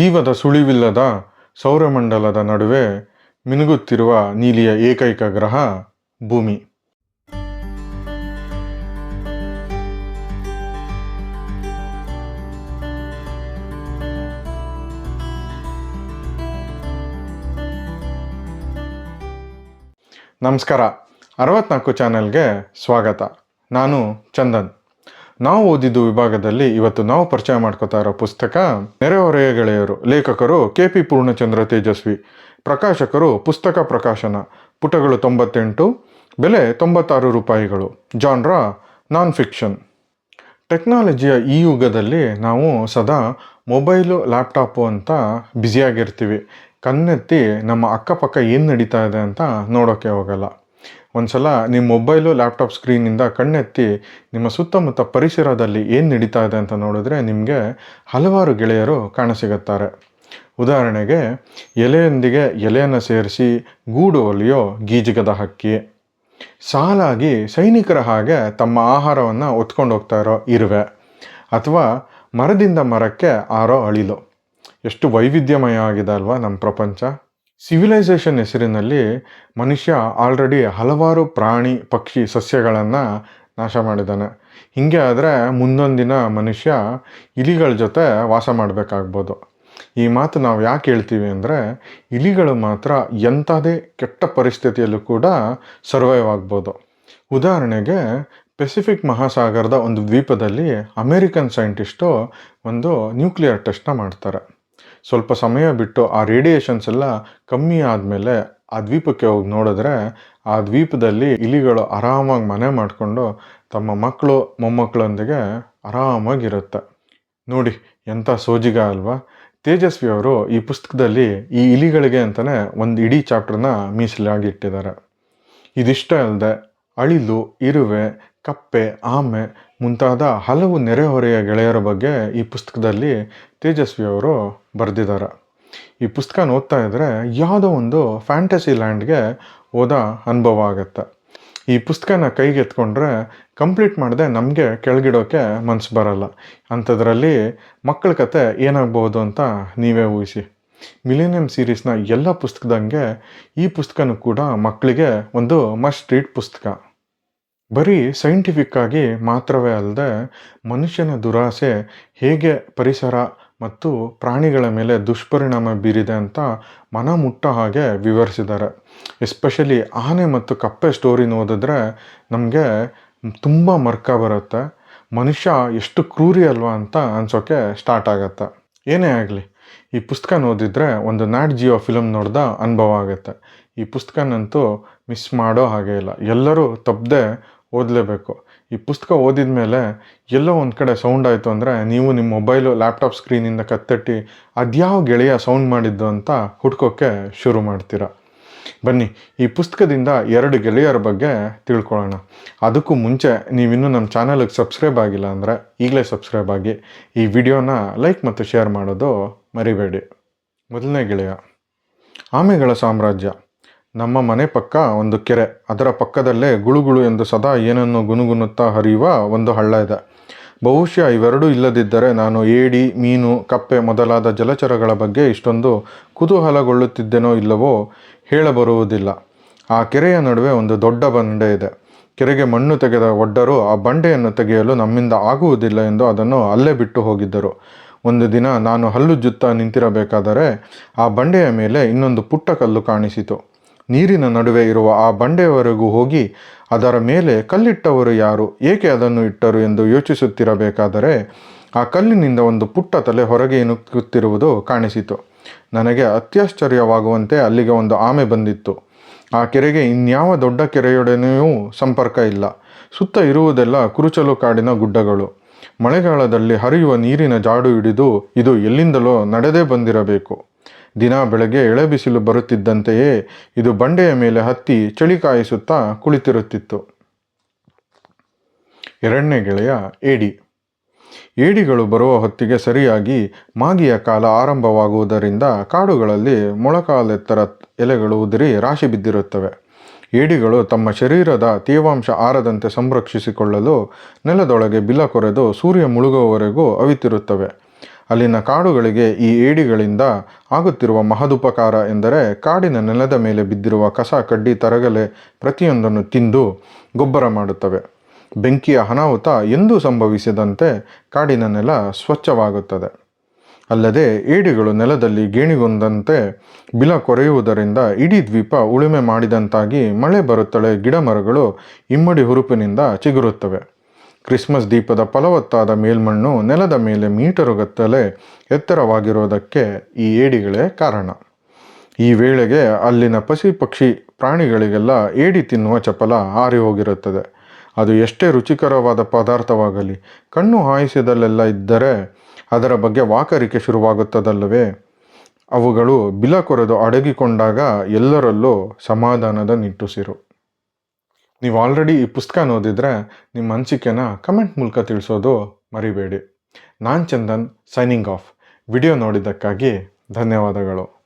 ಜೀವದ ಸುಳಿವಿಲ್ಲದ ಸೌರಮಂಡಲದ ನಡುವೆ ಮಿನುಗುತ್ತಿರುವ ನೀಲಿಯ ಏಕೈಕ ಗ್ರಹ ಭೂಮಿ. ನಮಸ್ಕಾರ. ಅರವತ್ನಾಲ್ಕು ಚಾನೆಲ್ಗೆ ಸ್ವಾಗತ. ನಾನು ಚಂದನ್. ನಾವು ಓದಿದ್ದು ವಿಭಾಗದಲ್ಲಿ ಇವತ್ತು ನಾವು ಪರಿಚಯ ಮಾಡ್ಕೋತಾ ಇರೋ ಪುಸ್ತಕ ನೆರೆಹೊರೆಯ ಗೆಳೆಯರು, ಲೇಖಕರು ಕೆ ಪಿ ಪೂರ್ಣಚಂದ್ರ ತೇಜಸ್ವಿ, ಪ್ರಕಾಶಕರು ಪುಸ್ತಕ ಪ್ರಕಾಶನ, ಪುಟಗಳು ತೊಂಬತ್ತೆಂಟು, ಬೆಲೆ ತೊಂಬತ್ತಾರು ರೂಪಾಯಿಗಳು, ಜಾನ್ರ ನಾನ್ ಫಿಕ್ಷನ್. ಟೆಕ್ನಾಲಜಿಯ ಈ ಯುಗದಲ್ಲಿ ನಾವು ಸದಾ ಮೊಬೈಲು, ಲ್ಯಾಪ್ಟಾಪು ಅಂತ ಬ್ಯುಸಿಯಾಗಿರ್ತೀವಿ. ಕಣ್ಣೆತ್ತಿ ನಮ್ಮ ಅಕ್ಕಪಕ್ಕ ಏನು ನಡೀತಾ ಇದೆ ಅಂತ ನೋಡೋಕ್ಕೆ ಹೋಗಲ್ಲ. ಒಂದ್ಸಲ ನಿಮ್ಮ ಮೊಬೈಲು ಲ್ಯಾಪ್ಟಾಪ್ ಸ್ಕ್ರೀನಿಂದ ಕಣ್ಣೆತ್ತಿ ನಿಮ್ಮ ಸುತ್ತಮುತ್ತ ಪರಿಸರದಲ್ಲಿ ಏನು ನಡೀತಾ ಇದೆ ಅಂತ ನೋಡಿದ್ರೆ ನಿಮಗೆ ಹಲವಾರು ಗೆಳೆಯರು ಕಾಣಸಿಗುತ್ತಾರೆ. ಉದಾಹರಣೆಗೆ, ಎಲೆಯೊಂದಿಗೆ ಎಲೆಯನ್ನು ಸೇರಿಸಿ ಗೂಡು ಒಲಿಯೋ, ಗೀಜಿಗದ ಹಕ್ಕಿ. ಸಾಲಾಗಿ ಸೈನಿಕರ ಹಾಗೆ ತಮ್ಮ ಆಹಾರವನ್ನು ಹೊತ್ಕೊಂಡು ಹೋಗ್ತಾ ಇರೋ ಇರುವೆ ಅಥವಾ ಮರದಿಂದ ಮರಕ್ಕೆ ಆರೋ ಅಳಿಲು. ಎಷ್ಟು ವೈವಿಧ್ಯಮಯ ಆಗಿದೆ ಅಲ್ವಾ ನಮ್ಮ ಪ್ರಪಂಚ. ಸಿವಿಲೈಸೇಷನ್ ಹೆಸರಿನಲ್ಲಿ ಮನುಷ್ಯ ಆಲ್ರೆಡಿ ಹಲವಾರು ಪ್ರಾಣಿ, ಪಕ್ಷಿ, ಸಸ್ಯಗಳನ್ನು ನಾಶ ಮಾಡಿದ್ದಾನೆ. ಹೀಗೆ ಆದರೆ ಮುಂದೊಂದಿನ ಮನುಷ್ಯ ಇಲಿಗಳ ಜೊತೆ ವಾಸ ಮಾಡಬೇಕಾಗ್ಬೋದು. ಈ ಮಾತು ನಾವು ಯಾಕೆ ಹೇಳ್ತೀವಿ ಅಂದರೆ, ಇಲಿಗಳು ಮಾತ್ರ ಎಂಥದೇ ಕೆಟ್ಟ ಪರಿಸ್ಥಿತಿಯಲ್ಲೂ ಕೂಡ ಸರ್ವೈವ್ ಆಗ್ಬೋದು. ಉದಾಹರಣೆಗೆ ಪೆಸಿಫಿಕ್ ಮಹಾಸಾಗರದ ಒಂದು ದ್ವೀಪದಲ್ಲಿ ಅಮೇರಿಕನ್ ಸೈಂಟಿಸ್ಟು ಒಂದು ನ್ಯೂಕ್ಲಿಯರ್ ಟೆಸ್ಟ್ನ ಮಾಡ್ತಾರೆ. ಸ್ವಲ್ಪ ಸಮಯ ಬಿಟ್ಟು ಆ ರೇಡಿಯೇಷನ್ಸ್ ಎಲ್ಲ ಕಮ್ಮಿ ಆದಮೇಲೆ ಆ ದ್ವೀಪಕ್ಕೆ ಹೋಗಿ ನೋಡಿದ್ರೆ ಆ ದ್ವೀಪದಲ್ಲಿ ಇಲಿಗಳು ಆರಾಮಾಗಿ ಮನೆ ಮಾಡಿಕೊಂಡು ತಮ್ಮ ಮಕ್ಕಳು ಮೊಮ್ಮಕ್ಕಳೊಂದಿಗೆ ಆರಾಮಾಗಿರುತ್ತೆ. ನೋಡಿ, ಎಂಥ ಸೋಜಿಗ ಅಲ್ವಾ? ತೇಜಸ್ವಿ ಅವರು ಈ ಪುಸ್ತಕದಲ್ಲಿ ಈ ಇಲಿಗಳಿಗೆ ಅಂತಲೇ ಒಂದು ಇಡೀ ಚಾಪ್ಟರ್ನ ಮೀಸಲಾಗಿ ಇಟ್ಟಿದ್ದಾರೆ ಇದಿಷ್ಟ ಅಲ್ಲದೆ ಅಳಿಲು, ಇರುವೆ, ಕಪ್ಪೆ, ಆಮೆ ಮುಂತಾದ ಹಲವು ನೆರೆಹೊರೆಯ ಗೆಳೆಯರ ಬಗ್ಗೆ ಈ ಪುಸ್ತಕದಲ್ಲಿ ತೇಜಸ್ವಿ ಅವರು ಬರೆದಿದ್ದಾರೆ. ಈ ಪುಸ್ತಕ ಓದ್ತಾ ಇದ್ದರೆ ಯಾವುದೋ ಒಂದು ಫ್ಯಾಂಟಸಿ ಲ್ಯಾಂಡ್ಗೆ ಓದೋ ಅನುಭವ ಆಗುತ್ತೆ. ಈ ಪುಸ್ತಕನ ಕೈಗೆ ಎತ್ಕೊಂಡ್ರೆ ಕಂಪ್ಲೀಟ್ ಮಾಡದೆ ನಮಗೆ ಕೆಳಗಿಡೋಕ್ಕೆ ಮನಸ್ಸು ಬರಲ್ಲ. ಅಂಥದ್ರಲ್ಲಿ ಮಕ್ಕಳ ಕತೆ ಏನಾಗ್ಬೋದು ಅಂತ ನೀವೇ ಊಹಿಸಿ. ಮಿಲೇನಿಯಂ ಸೀರೀಸ್ನ ಎಲ್ಲ ಪುಸ್ತಕದಂಗೆ ಈ ಪುಸ್ತಕನೂ ಕೂಡ ಮಕ್ಕಳಿಗೆ ಒಂದು ಮಸ್ಟ್ ರೀಡ್ ಪುಸ್ತಕ. ಬರೀ ಸೈಂಟಿಫಿಕ್ಕಾಗಿ ಮಾತ್ರವೇ ಅಲ್ಲದೆ ಮನುಷ್ಯನ ದುರಾಸೆ ಹೇಗೆ ಪರಿಸರ ಮತ್ತು ಪ್ರಾಣಿಗಳ ಮೇಲೆ ದುಷ್ಪರಿಣಾಮ ಬೀರಿದೆ ಅಂತ ಮನ ಮುಟ್ಟ ಹಾಗೆ ವಿವರಿಸಿದ್ದಾರೆ. ಎಸ್ಪೆಷಲಿ ಆನೆ ಮತ್ತು ಕಪ್ಪೆ ಸ್ಟೋರಿನ ಓದಿದ್ರೆ ನಮಗೆ ತುಂಬ ಮರ್ಕ ಬರುತ್ತೆ. ಮನುಷ್ಯ ಎಷ್ಟು ಕ್ರೂರಿ ಅಲ್ವಾ ಅಂತ ಅನ್ಸೋಕೆ ಸ್ಟಾರ್ಟ್ ಆಗತ್ತೆ. ಏನೇ ಆಗಲಿ, ಈ ಪುಸ್ತಕ ಓದಿದ್ರೆ ಒಂದು ನಾಟ್ ಜಿಯೋ ಫಿಲಮ್ ನೋಡ್ದ ಅನುಭವ ಆಗುತ್ತೆ. ಈ ಪುಸ್ತಕನಂತೂ ಮಿಸ್ ಮಾಡೋ ಹಾಗೆ ಇಲ್ಲ. ಎಲ್ಲರೂ ತಪ್ಪದೆ ಓದಲೇಬೇಕು. ಈ ಪುಸ್ತಕ ಓದಿದ ಮೇಲೆ ಎಲ್ಲೋ ಒಂದು ಕಡೆ ಸೌಂಡ್ ಆಯಿತು ಅಂದರೆ ನೀವು ನಿಮ್ಮ ಮೊಬೈಲು ಲ್ಯಾಪ್ಟಾಪ್ ಸ್ಕ್ರೀನಿಂದ ಕತ್ತಟ್ಟಿ ಅದ್ಯಾವ ಗೆಳೆಯ ಸೌಂಡ್ ಮಾಡಿದ್ದು ಅಂತ ಹುಡ್ಕೋಕ್ಕೆ ಶುರು ಮಾಡ್ತೀರ? ಬನ್ನಿ, ಈ ಪುಸ್ತಕದಿಂದ ಎರಡು ಗೆಳೆಯರ ಬಗ್ಗೆ ತಿಳ್ಕೊಳ್ಳೋಣ. ಅದಕ್ಕೂ ಮುಂಚೆ ನೀವಿನ್ನೂ ನಮ್ಮ ಚಾನಲಿಗೆ ಸಬ್ಸ್ಕ್ರೈಬ್ ಆಗಿಲ್ಲ ಅಂದರೆ ಈಗಲೇ ಸಬ್ಸ್ಕ್ರೈಬ್ ಆಗಿ. ಈ ವಿಡಿಯೋನ ಲೈಕ್ ಮತ್ತು ಶೇರ್ ಮಾಡೋದು ಮರಿಬೇಡಿ. ಮೊದಲನೇ ಗೆಳೆಯ, ಆಮೆಗಳ ಸಾಮ್ರಾಜ್ಯ. ನಮ್ಮ ಮನೆ ಪಕ್ಕ ಒಂದು ಕೆರೆ. ಅದರ ಪಕ್ಕದಲ್ಲೇ ಗುಳುಗುಳು ಎಂದು ಸದಾ ಏನನ್ನು ಗುನುಗುನುತ್ತಾ ಹರಿಯುವ ಒಂದು ಹಳ್ಳ ಇದೆ. ಬಹುಶಃ ಇವೆರಡೂ ಇಲ್ಲದಿದ್ದರೆ ನಾನು ಏಡಿ, ಮೀನು, ಕಪ್ಪೆ ಮೊದಲಾದ ಜಲಚರಗಳ ಬಗ್ಗೆ ಇಷ್ಟೊಂದು ಕುತೂಹಲಗೊಳ್ಳುತ್ತಿದ್ದೇನೋ ಇಲ್ಲವೋ ಹೇಳಬರುವುದಿಲ್ಲ. ಆ ಕೆರೆಯ ನಡುವೆ ಒಂದು ದೊಡ್ಡ ಬಂಡೆ ಇದೆ. ಕೆರೆಗೆ ಮಣ್ಣು ತೆಗೆದ ಒಡ್ಡರು ಆ ಬಂಡೆಯನ್ನು ತೆಗೆಯಲು ನಮ್ಮಿಂದ ಆಗುವುದಿಲ್ಲ ಎಂದು ಅದನ್ನು ಅಲ್ಲೇ ಬಿಟ್ಟು ಹೋಗಿದ್ದರು. ಒಂದು ದಿನ ನಾನು ಹಲ್ಲು ಜುತ್ತಾ ನಿಂತಿರಬೇಕಾದರೆ ಆ ಬಂಡೆಯ ಮೇಲೆ ಇನ್ನೊಂದು ಪುಟ್ಟ ಕಲ್ಲು ಕಾಣಿಸಿತು. ನೀರಿನ ನಡುವೆ ಇರುವ ಆ ಬಂಡೆಯವರೆಗೂ ಹೋಗಿ ಅದರ ಮೇಲೆ ಕಲ್ಲಿಟ್ಟವರು ಯಾರು? ಏಕೆ ಅದನ್ನು ಇಟ್ಟರು ಎಂದು ಯೋಚಿಸುತ್ತಿರಬೇಕಾದರೆ ಆ ಕಲ್ಲಿನಿಂದ ಒಂದು ಪುಟ್ಟ ತಲೆ ಹೊರಗೆ ಇಣುಕುತ್ತಿರುವುದು ಕಾಣಿಸಿತು. ನನಗೆ ಅತ್ಯಾಶ್ಚರ್ಯವಾಗುವಂತೆ ಅಲ್ಲಿಗೆ ಒಂದು ಆಮೆ ಬಂದಿತ್ತು. ಆ ಕೆರೆಗೆ ಇನ್ಯಾವ ದೊಡ್ಡ ಕೆರೆಯೊಡನೆಯೂ ಸಂಪರ್ಕ ಇಲ್ಲ. ಸುತ್ತ ಇರುವುದೆಲ್ಲ ಕುರುಚಲು ಕಾಡಿನ ಗುಡ್ಡಗಳು. ಮಳೆಗಾಲದಲ್ಲಿ ಹರಿಯುವ ನೀರಿನ ಜಾಡು ಹಿಡಿದು ಇದು ಎಲ್ಲಿಂದಲೋ ನಡೆದೇ ಬಂದಿರಬೇಕು. ದಿನ ಬೆಳಗ್ಗೆ ಎಳೆಬಿಸಿಲು ಬರುತ್ತಿದ್ದಂತೆಯೇ ಇದು ಬಂಡೆಯ ಮೇಲೆ ಹತ್ತಿ ಚಳಿ ಕಾಯಿಸುತ್ತಾ ಕುಳಿತಿರುತ್ತಿತ್ತು. ಎರಡನೇ ಗೆಳೆಯ ಏಡಿ ಏಡಿಗಳು ಬರುವ ಹೊತ್ತಿಗೆ ಸರಿಯಾಗಿ ಮಾಗಿಯ ಕಾಲ ಆರಂಭವಾಗುವುದರಿಂದ ಕಾಡುಗಳಲ್ಲಿ ಮೊಳಕಾಲೆತ್ತರ ಎಲೆಗಳು ಉದುರಿ ರಾಶಿ ಬಿದ್ದಿರುತ್ತವೆ. ಏಡಿಗಳು ತಮ್ಮ ಶರೀರದ ತೇವಾಂಶ ಆರದಂತೆ ಸಂರಕ್ಷಿಸಿಕೊಳ್ಳಲು ನೆಲದೊಳಗೆ ಬಿಲ ಕೊರೆದು ಸೂರ್ಯ ಮುಳುಗುವವರೆಗೂ ಅವಿತಿರುತ್ತವೆ. ಅಲ್ಲಿನ ಕಾಡುಗಳಿಗೆ ಈ ಏಡಿಗಳಿಂದ ಆಗುತ್ತಿರುವ ಮಹದುಪಕಾರ ಎಂದರೆ ಕಾಡಿನ ನೆಲದ ಮೇಲೆ ಬಿದ್ದಿರುವ ಕಸ, ಕಡ್ಡಿ, ತರಗಲೆ ಪ್ರತಿಯೊಂದನ್ನು ತಿಂದು ಗೊಬ್ಬರ ಮಾಡುತ್ತವೆ. ಬೆಂಕಿಯ ಅನಾಹುತ ಎಂದೂ ಸಂಭವಿಸದಂತೆ ಕಾಡಿನ ನೆಲ ಸ್ವಚ್ಛವಾಗುತ್ತದೆ. ಅಲ್ಲದೆ ಏಡಿಗಳು ನೆಲದಲ್ಲಿ ಗೇಣಿಗೊಂದಂತೆ ಬಿಲ ಕೊರೆಯುವುದರಿಂದ ಇಡೀ ದ್ವೀಪ ಉಳುಮೆ ಮಾಡಿದಂತಾಗಿ ಮಳೆ ಬರುತ್ತಲೇ ಗಿಡ ಮರಗಳು ಇಮ್ಮಡಿ ಹುರುಪಿನಿಂದ ಚಿಗುರುತ್ತವೆ. ಕ್ರಿಸ್ಮಸ್ ದೀಪದ ಫಲವತ್ತಾದ ಮೇಲ್ಮಣ್ಣು ನೆಲದ ಮೇಲೆ ಮೀಟರುಗತ್ತಲೆ ಎತ್ತರವಾಗಿರುವುದಕ್ಕೆ ಈ ಏಡಿಗಳೇ ಕಾರಣ. ಈ ವೇಳೆಗೆ ಅಲ್ಲಿನ ಪಸಿ ಪಕ್ಷಿ ಪ್ರಾಣಿಗಳಿಗೆಲ್ಲ ಏಡಿ ತಿನ್ನುವ ಚಪಲ ಹಾರಿ ಹೋಗಿರುತ್ತದೆ ಅದು ಎಷ್ಟೇ ರುಚಿಕರವಾದ ಪದಾರ್ಥವಾಗಲಿ, ಕಣ್ಣು ಹಾಯಿಸಿದಲ್ಲೆಲ್ಲ ಇದ್ದರೆ ಅದರ ಬಗ್ಗೆ ವಾಕರಿಕೆ ಶುರುವಾಗುತ್ತದಲ್ಲವೇ? ಅವುಗಳು ಬಿಲ ಕೊರೆದು ಅಡಗಿಕೊಂಡಾಗ ಎಲ್ಲರಲ್ಲೂ ಸಮಾಧಾನದ ನಿಟ್ಟುಸಿರು. ನೀವು ಆಲ್ರೆಡಿ ಈ ಪುಸ್ತಕ ಓದಿದರೆ ನಿಮ್ಮ ಅನಿಸಿಕೆನ ಕಮೆಂಟ್ ಮೂಲಕ ತಿಳಿಸೋದು ಮರಿಬೇಡಿ. ನಾನು ಚಂದನ್ ಸೈನಿಂಗ್ ಆಫ್ ವಿಡಿಯೋ ನೋಡಿದ್ದಕ್ಕಾಗಿ ಧನ್ಯವಾದಗಳು.